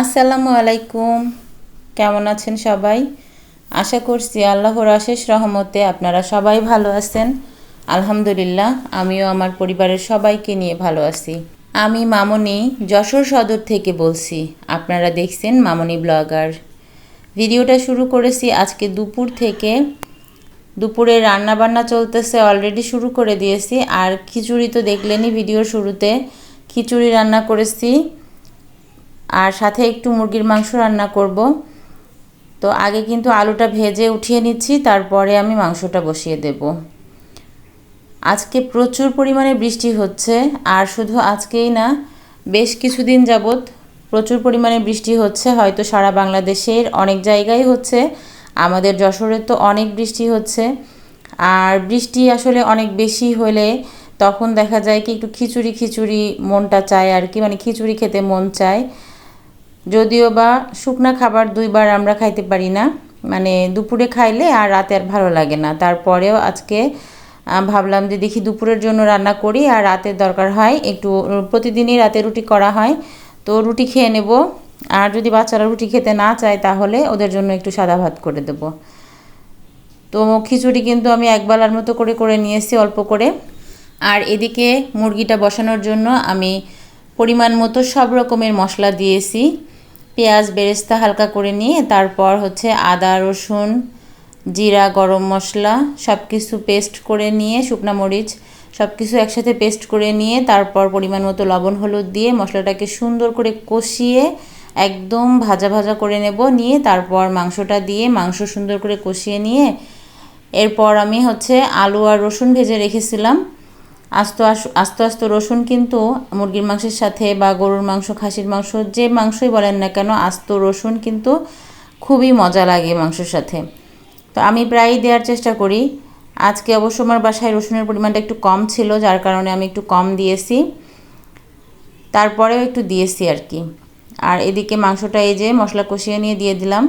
আসসালামু আলাইকুম। কেমন আছেন সবাই? আশা করছি আল্লাহর অশেষ রহমতে আপনারা সবাই ভালো আছেন। আলহামদুলিল্লাহ, আমিও আমার পরিবারের সবাইকে নিয়ে ভালো আছি। আমি মামনি যশোর সদর থেকে বলছি, আপনারা দেখছেন মামনি ব্লগার। ভিডিওটা শুরু করেছি আজকে দুপুর থেকে। দুপুরে রান্না বান্না চলতেছে অলরেডি শুরু করে দিয়েছি। আর খিচুড়ি তো দেখলেনই ভিডিওর শুরুতে। খিচুড়ি রান্না করেছি। আর সাথে একটু মুরগির মাংস রান্না করব। তো আগে কিন্তু আলুটা ভেজে উঠিয়ে নিচ্ছি, তারপরে আমি মাংসটা বসিয়ে দেব। আজকে প্রচুর পরিমাণে বৃষ্টি হচ্ছে, আর শুধু আজকেই না, বেশ কিছুদিন যাবৎ প্রচুর পরিমাণে বৃষ্টি হচ্ছে। হয়তো সারা বাংলাদেশের অনেক জায়গায় হচ্ছে, আমাদের যশোরে তো অনেক বৃষ্টি হচ্ছে। আর বৃষ্টি আসলে অনেক বেশি হলে তখন দেখা যায় কি একটু খিচুড়ি খিচুড়ি মনটা চায় আর কি মানে খিচুড়ি খেতে মন চায়। যদিও বা শুকনা খাবার দুইবার আমরা খাইতে পারি না মানে দুপুরে খাইলে আর রাতে আর ভালো লাগে না। তারপরেও আজকে ভাবলাম যে দেখি দুপুরের জন্য রান্না করি আর রাতের দরকার হয়, একটু প্রতিদিনই রাতে রুটি করা হয়। তো রুটি খেয়ে নেব। আর যদি বাচ্চারা রুটি খেতে না চায় তাহলে ওদের জন্য একটু সাদা ভাত করে দেব। তো খিচুড়ি কিন্তু আমি একবেলার মতো করে করে নিয়েছি অল্প করে। আর এদিকে মুরগিটা বসানোর জন্য আমি পরিমাণ মতো সব রকমের মশলা দিয়েছি। পেঁয়াজ বেরেস্তা হালকা করে নিয়ে তারপর হচ্ছে আদা, রসুন, জিরা, গরম মশলা সব কিছু পেস্ট করে নিয়ে শুকনো মরিচ সব কিছু একসাথে পেস্ট করে নিয়ে তারপর পরিমাণ মতো লবণ, হলুদ দিয়ে মশলাটাকে সুন্দর করে কষিয়ে একদম ভাজা ভাজা করে নেব। নিয়ে তারপর মাংসটা দিয়ে মাংস সুন্দর করে কষিয়ে নিয়ে এরপর আমি হচ্ছে আলু আর রসুন ভেজে রেখেছিলাম। আস্ত আস্ত আস্ত রসুন কিন্তু মুরগির মাংসের সাথে বা গরুর মাংস, খাসির মাংস, যে মাংসই বলেন না কেন, আস্ত রসুন কিন্তু খুবই মজা লাগে মাংসের সাথে। তো আমি প্রায়ই দেওয়ার চেষ্টা করি। আজকে অবশ্য আমার বাসায় রসুনের পরিমাণটা একটু কম ছিল, যার কারণে আমি একটু কম দিয়েছি। তারপরেও একটু দিয়েছি আর কি। আর এদিকে মাংসটা এই যে মশলা কষিয়ে নিয়ে দিয়ে দিলাম।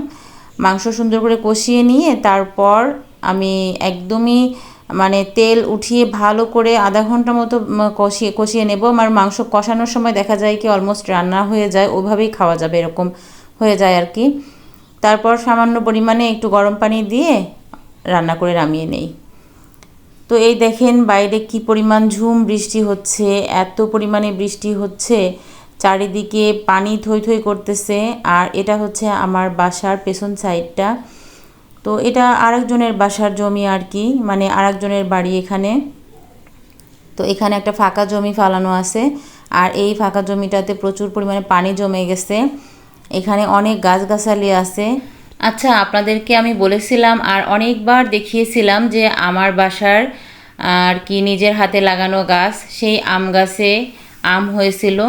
মাংস সুন্দর করে কষিয়ে নিয়ে তারপর আমি একদমই মানে তেল উঠিয়ে ভালো করে আধা ঘণ্টা মতো কষিয়ে কষিয়ে নেব। আমার মাংস কষানোর সময় দেখা যায় কি অলমোস্ট রান্না হয়ে যায়, ওভাবেই খাওয়া যাবে এরকম হয়ে যায় আর কি। তারপর সামান্য পরিমাণে একটু গরম পানি দিয়ে রান্না করে নামিয়ে নেই। তো এই দেখেন বাইরে কি পরিমাণ ঝুম বৃষ্টি হচ্ছে, এত পরিমাণে বৃষ্টি হচ্ছে, চারিদিকে পানি থই থই করতেছে। আর এটা হচ্ছে আমার বাসার পেছন সাইডটা তো এটা আরেকজনের বাসার জমি আর কি মানে আরেকজনের বাড়ি এখানে। তো এখানে একটা ফাঁকা জমি ফালানো আছে, আর এই ফাঁকা জমিটাতে প্রচুর পরিমাণে পানি জমে গেছে। এখানে অনেক গাছগাছালি আছে। আচ্ছা আপনাদেরকে আমি বলেছিলাম আর অনেকবার দেখিয়েছিলাম যে আমার বাসার আর কি নিজের হাতে লাগানো গাছ, সেই আম গাছে আম হয়েছিল।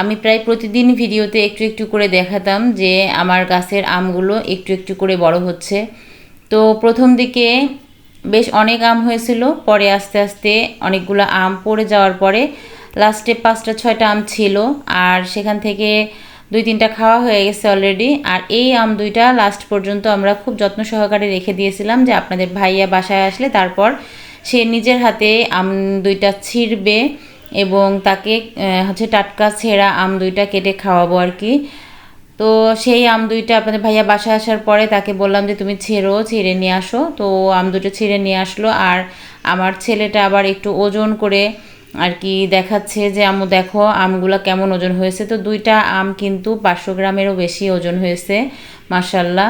আমি প্রায় প্রতিদিন ভিডিওতে একটু একটু করে দেখাতাম যে আমার গাছের আমগুলো একটু একটু করে বড় হচ্ছে। তো প্রথম দিকে বেশ অনেক আম হয়েছিল, পরে আস্তে আস্তে অনেকগুলো আম পড়ে যাওয়ার পরে লাস্টে পাঁচটা, ছয়টা আম ছিল আর সেখান থেকে দুই, তিনটা খাওয়া হয়ে গেছে অলরেডি আর এই আম দুইটা লাস্ট পর্যন্ত আমরা খুব যত্ন সহকারে রেখে দিয়েছিলাম যে আপনাদের ভাইয়া বাসায় আসলে তারপর সে নিজের হাতে আম দুইটা ছিঁড়বে এবং তাকে হচ্ছে টাটকা ছেঁড়া আম দুইটা কেটে খাওয়াবো আর কি। তো সেই আম দুইটা আপনাদের ভাইয়া বাসায় আসার পরে তাকে বললাম যে, তুমি ছেড়ো, ছিঁড়ে নিয়ে আসো। তো আম দুটো ছিঁড়ে নিয়ে আসলো। আর আমার ছেলেটা আবার একটু ওজন করে আর কি দেখাচ্ছে যে আমু দেখো আমগুলো কেমন ওজন হয়েছে। তো দুইটা আম কিন্তু পাঁচশো গ্রামেরও বেশি ওজন হয়েছে মার্শাল্লাহ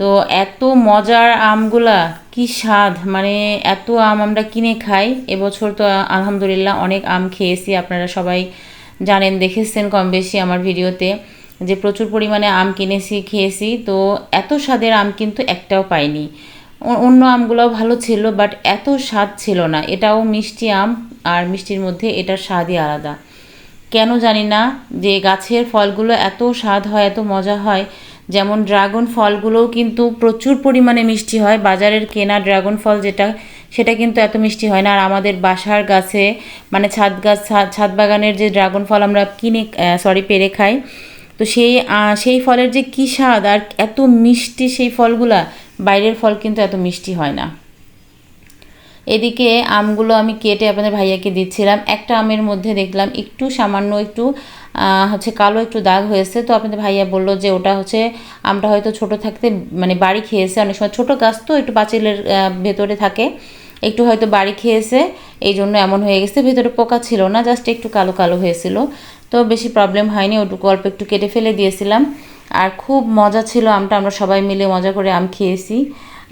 তো এত মজার আমগুলা, কি স্বাদ! মানে এত আম আমরা কিনে খাই। এবছর তো আলহামদুলিল্লাহ অনেক আম খেয়েছি, আপনারা সবাই জানেন, দেখেছেন কম বেশি আমার ভিডিওতে। যে প্রচুর পরিমাণে আম কিনেছি, খেয়েছি, তো এত স্বাদের আম কিন্তু একটাও পাইনি। অন্য আমগুলোও ভালো ছিল বাট এত স্বাদ ছিল না। এটাও মিষ্টি আম, আর মিষ্টির মধ্যে এটার স্বাদই আলাদা। কেন জানি না যে গাছের ফলগুলো এত স্বাদ হয়, এত মজা হয়। যেমন ড্রাগন ফলগুলোও কিন্তু প্রচুর পরিমাণে মিষ্টি হয়। বাজারের কেনা ড্রাগন ফল যেটা, সেটা কিন্তু এত মিষ্টি হয় না। আর আমাদের বাসার গাছে মানে ছাদ গাছ, ছাদ বাগানের যে ড্রাগন ফল আমরা কিনে সরি পেরে খাই তো সেই সেই ফলের যে কী স্বাদ আর এত মিষ্টি সেই ফলগুলা, বাইরের ফল কিন্তু এত মিষ্টি হয় না। এদিকে আমগুলো আমি কেটে আপনাদের ভাইয়াকে দিচ্ছিলাম। একটা আমের মধ্যে দেখলাম একটু সামান্য একটু হচ্ছে কালো একটু দাগ হয়েছে। তো আপনাদের ভাইয়া বলল যে ওটা হচ্ছে আমটা হয়তো ছোট থাকতে মানে বাড়ি খেয়েছে। অনেক সময় ছোটো গাছ তো একটু পাঁচিলের ভেতরে থাকে। একটু হয়তো বাড়ি খেয়েছে। এই জন্য এমন হয়ে গেছে। ভেতরে পোকা ছিল না, জাস্ট একটু কালো কালো হয়েছিল। তো বেশি প্রবলেম হয়নি, ওটুকু অল্প একটু কেটে ফেলে দিয়েছিলাম। আর খুব মজা ছিল আমটা, আমরা সবাই মিলে মজা করে আম খেয়েছি।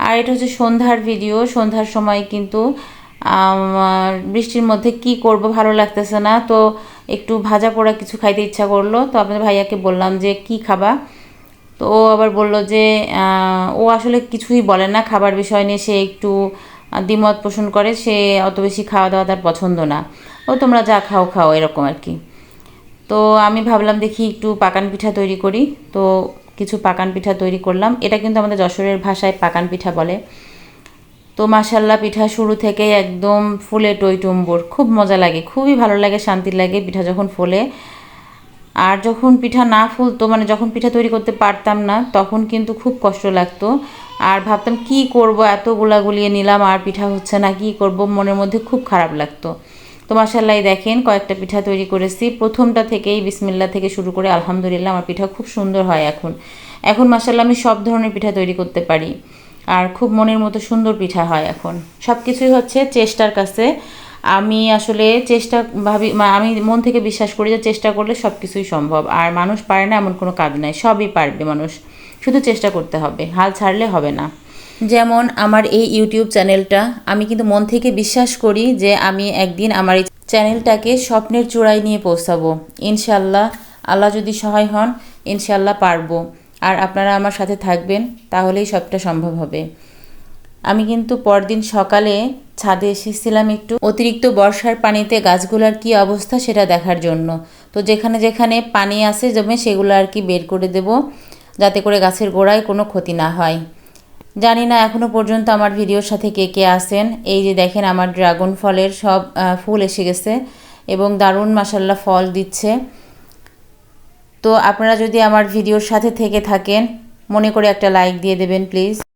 আর এটা হচ্ছে সন্ধ্যার ভিডিও সন্ধ্যার সময় কিন্তু বৃষ্টির মধ্যে কি করব ভালো লাগতেছে না। তো একটু ভাজা পোড়া কিছু খাইতে ইচ্ছা করল। তো আপনাদের ভাইয়াকে বললাম যে, কি খাবা? তো ও আবার বলল যে ও আসলে কিছুই বলে না, খাবার বিষয় নিয়ে সে একটু দ্বিমত পোষণ করে। সে অত বেশি খাওয়া দাওয়া তার পছন্দ না। ও, তোমরা যা খাও খাও, এরকম আর কি। তো আমি ভাবলাম দেখি একটু পাকান পিঠা তৈরি করি। তো কিছু পাকান পিঠা তৈরি করলাম। এটা কিন্তু আমাদের যশোরের ভাষায় পাকান পিঠা বলে। তো মাসাল্লাহ পিঠা শুরু থেকে একদম ফুলে টই টইটুম্বুর খুব মজা লাগে, খুবই ভালো লাগে, শান্তি লাগে পিঠা যখন ফোলে। আর যখন পিঠা না ফুলতো মানে যখন পিঠা তৈরি করতে পারতাম না, তখন কিন্তু খুব কষ্ট লাগতো। আর ভাবতাম কি করব, এত গুলাগুলিয়ে নিলাম, আর পিঠা হচ্ছে না, কি করব, মনের মধ্যে খুব খারাপ লাগতো। তো মাসাল্লাহ দেখেন কয়েকটা পিঠা তৈরি করেছি। প্রথমটা থেকেই বিসমিল্লা থেকে শুরু করে আলহামদুলিল্লাহ আমার পিঠা খুব সুন্দর হয় এখন। এখন মাসাল্লাহ আমি সব ধরনের পিঠা তৈরি করতে পারি। আর খুব মনের মতো সুন্দর পিঠা হয় এখন। সব কিছুই হচ্ছে চেষ্টার কাছে। আমি আসলে চেষ্টা ভাবি আমি মন থেকে বিশ্বাস করি যে চেষ্টা করলে সব কিছুই সম্ভব। আর মানুষ পারে না এমন কোনো কাজ নাই, সবই পারবে মানুষ। শুধু চেষ্টা করতে হবে, হাল ছাড়লে হবে না। যেমন আমার এই ইউটিউব চ্যানেলটা, আমি কিন্তু মন থেকে বিশ্বাস করি যে আমি একদিন আমার এই চ্যানেলটাকে স্বপ্নের চূড়ায় নিয়ে পৌঁছাবো। ইনশাল্লাহ আল্লাহ যদি সহায় হন ইনশাল্লাহ পারব। আর আপনারা আমার সাথে থাকবেন, তাহলেই সবটা সম্ভব হবে। আমি কিন্তু পরদিন সকালে ছাদে এসেছিলাম একটু। অতিরিক্ত বর্ষার পানিতে গাছগুলোর কি অবস্থা সেটা দেখার জন্য। তো যেখানে যেখানে পানি আছে জমে সেগুলো আর কি বের করে দেব, যাতে করে গাছের গোড়ায় কোনো ক্ষতি না হয়। জানি না এখনও পর্যন্ত আমার ভিডিওর সাথে কে কে আসেন এই যে দেখেন আমার ড্রাগন ফলের সব ফুল এসে গেছে এবং দারুণ মাসাল্লাহ ফল দিচ্ছে। তো আপনারা যদি আমার ভিডিওর সাথে থেকে থাকেন, মনে করে একটা লাইক দিয়ে দেবেন, প্লিজ।